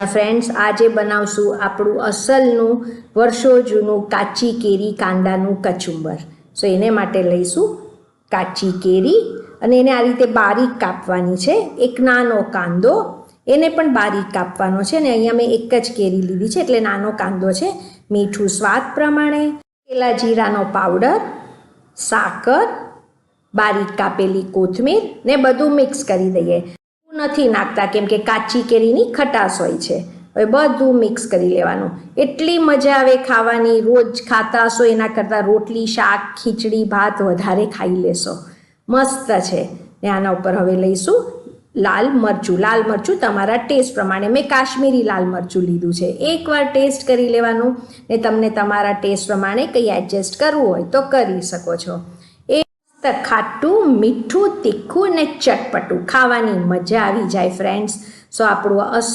Friends આજે બનાવશું આપણું અસલનું, વર્ષો જૂનું કાચી કેરી કાંદાનું કચુંબર. સો એને માટે લઈશું કાચી કેરી અને એને આ રીતે બારીક કાપવાની છે. એક નાનો કાંદો, એને પણ બારીક કાપવાનો છે અને અહીંયા મેં એક જ કેરી લીધી છે એટલે નાનો કાંદો છે. મીઠું સ્વાદ પ્રમાણે, પેલા જીરાનો પાવડર, સાકર, બારીક કાપેલી કોથમીર ને બધું મિક્સ કરી દઈએ. નથી નાખતા, કેમ કે કાચી કેરીની ખટાશ હોય છે. હવે બધું મિક્સ કરી લેવાનું. એટલી મજા આવે ખાવાની, રોજ ખાતા હશો, એના કરતાં રોટલી, શાક, ખીચડી, ભાત વધારે ખાઈ લેશો. મસ્ત છે. ને આના ઉપર હવે લઈશું લાલ મરચું. લાલ મરચું તમારા ટેસ્ટ પ્રમાણે. મેં કાશ્મીરી લાલ મરચું લીધું છે. એકવાર ટેસ્ટ કરી લેવાનું ને તમને તમારા ટેસ્ટ પ્રમાણે કંઈ એડજસ્ટ કરવું હોય તો કરી શકો છો. મસ્ત ખાટું મીઠું તીખું ને ચટપટું. ખાવાની મજા આવી જાય ફ્રેન્ડ્સ સો આપણું અસલ